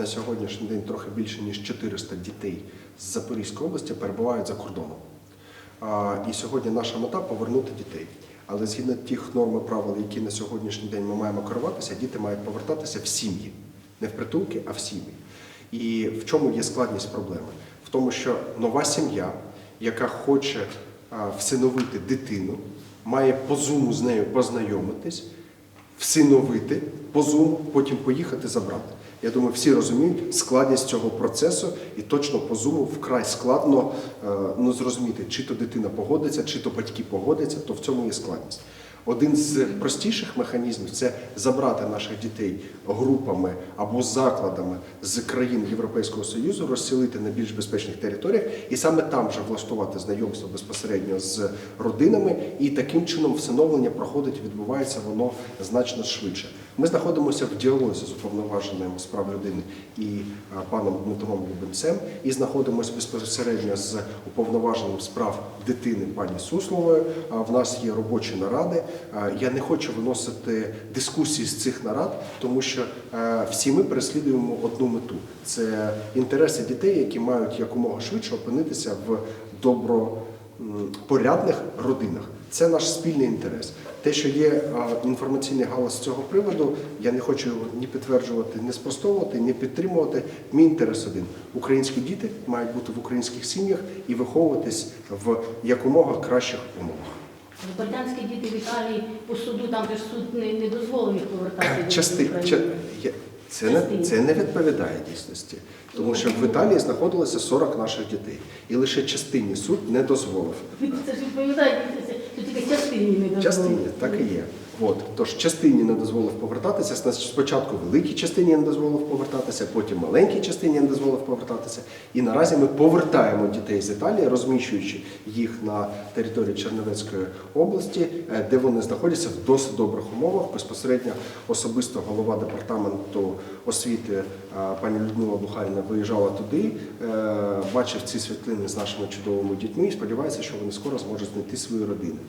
на сьогоднішній день трохи більше ніж 400 дітей з Запорізької області перебувають за кордоном. І сьогодні наша мета повернути дітей. Але згідно тих норм і правил, які на сьогоднішній день ми маємо керуватися, діти мають повертатися в сім'ї, не в притулки, а в сім'ї. І в чому є складність проблеми? В тому, що нова сім'я, яка хоче всиновити дитину, має по зуму з нею познайомитись, всиновити по Zoom, потім поїхати забрати. Я думаю, всі розуміють складність цього процесу, і точно по зуму вкрай складно е, ну, зрозуміти, чи то дитина погодиться, чи то батьки погодяться, то в цьому є складність. Один з простіших механізмів це забрати наших дітей групами або закладами з країн Європейського Союзу, розселити на більш безпечних територіях і саме там вже влаштувати знайомство безпосередньо з родинами, і таким чином всиновлення проходить, відбувається воно значно швидше. Ми знаходимося в діалозі з уповноваженим з прав людини і паном Дмитром Лубенцем, і знаходимося безпосередньо з уповноваженим з прав дитини пані Сусловою. В нас є робочі наради. Я не хочу виносити дискусії з цих нарад, тому що е, всі ми переслідуємо одну мету: це інтереси дітей, які мають якомога швидше опинитися в добро м, порядних родинах. Це наш спільний інтерес. Те, що є інформаційний галас з цього приводу, я не хочу ні підтверджувати, ні спростовувати, ні підтримувати. Мій інтерес один: українські діти мають бути в українських сім'ях і виховуватись в якомога кращих умовах. Британські діти в Італії по суду, там же ж суд не, не дозволив повертати Части, ча- я- це, не, це не відповідає дійсності, тому що в Італії знаходилося 40 наших дітей, і лише частині суд не дозволив. Це ж відповідає, тільки частині не дозволив. Частині, так і є. От, тож частині не дозволив повертатися. Спочатку великій частині не дозволив повертатися, потім маленькій частині не дозволив повертатися. І наразі ми повертаємо дітей з Італії, розміщуючи їх на території Чернівецької області, е, де вони знаходяться в досить добрих умовах. Безпосередньо особисто голова департаменту освіти е, пані Людмила Бухаріна виїжджала туди, е, бачив ці світлини з нашими чудовими дітьми і сподівається, що вони скоро зможуть знайти свої родини.